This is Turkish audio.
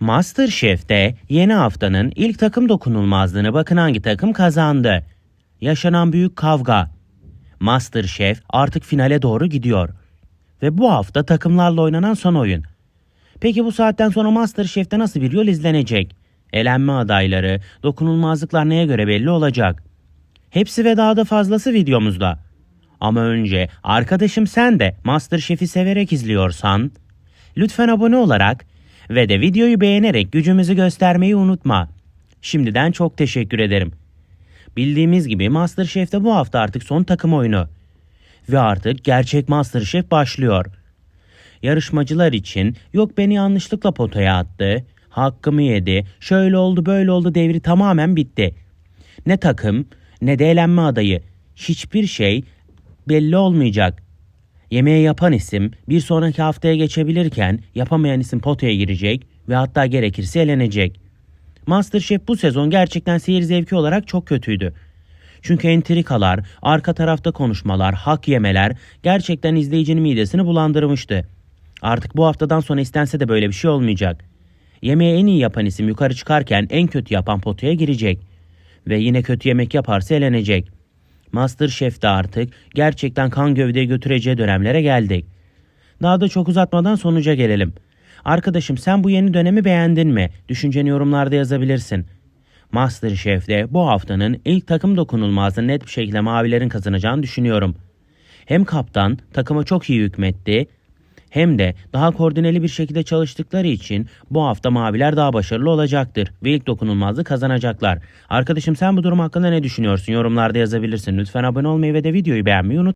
MasterChef'te yeni haftanın ilk takım dokunulmazlığını bakın hangi takım kazandı. Yaşanan büyük kavga. MasterChef artık finale doğru gidiyor. Ve bu hafta takımlarla oynanan son oyun. Peki bu saatten sonra MasterChef'te nasıl bir yol izlenecek? Elenme adayları, dokunulmazlıklar neye göre belli olacak? Hepsi ve daha da fazlası videomuzda. Ama önce arkadaşım sen de MasterChef'i severek izliyorsan lütfen abone olarak ve de videoyu beğenerek gücümüzü göstermeyi unutma. Şimdiden çok teşekkür ederim. Bildiğimiz gibi MasterChef'te bu hafta artık son takım oyunu. Ve artık gerçek MasterChef başlıyor. Yarışmacılar için yok beni yanlışlıkla potaya attı, hakkımı yedi, şöyle oldu böyle oldu devri tamamen bitti. Ne takım ne de elenme adayı. Hiçbir şey belli olmayacak. Yemeği yapan isim bir sonraki haftaya geçebilirken yapamayan isim potaya girecek ve hatta gerekirse elenecek. Masterchef bu sezon gerçekten seyir zevki olarak çok kötüydü. Çünkü entrikalar, arka tarafta konuşmalar, hak yemeler gerçekten izleyicinin midesini bulandırmıştı. Artık bu haftadan sonra istense de böyle bir şey olmayacak. Yemeği en iyi yapan isim yukarı çıkarken en kötü yapan potaya girecek. Ve yine kötü yemek yaparsa elenecek. Masterchef'te artık gerçekten kan gövdeye götüreceği dönemlere geldik. Daha da çok uzatmadan sonuca gelelim. Arkadaşım sen bu yeni dönemi beğendin mi? Düşünceni yorumlarda yazabilirsin. Masterchef'te bu haftanın ilk takım dokunulmazlığı net bir şekilde mavilerin kazanacağını düşünüyorum. Hem kaptan takıma çok iyi hükmetti hem de daha koordineli bir şekilde çalıştıkları için bu hafta maviler daha başarılı olacaktır ve ilk dokunulmazlığı kazanacaklar. Arkadaşım sen bu durum hakkında ne düşünüyorsun? Yorumlarda yazabilirsin. Lütfen abone olmayı ve de videoyu beğenmeyi unutma.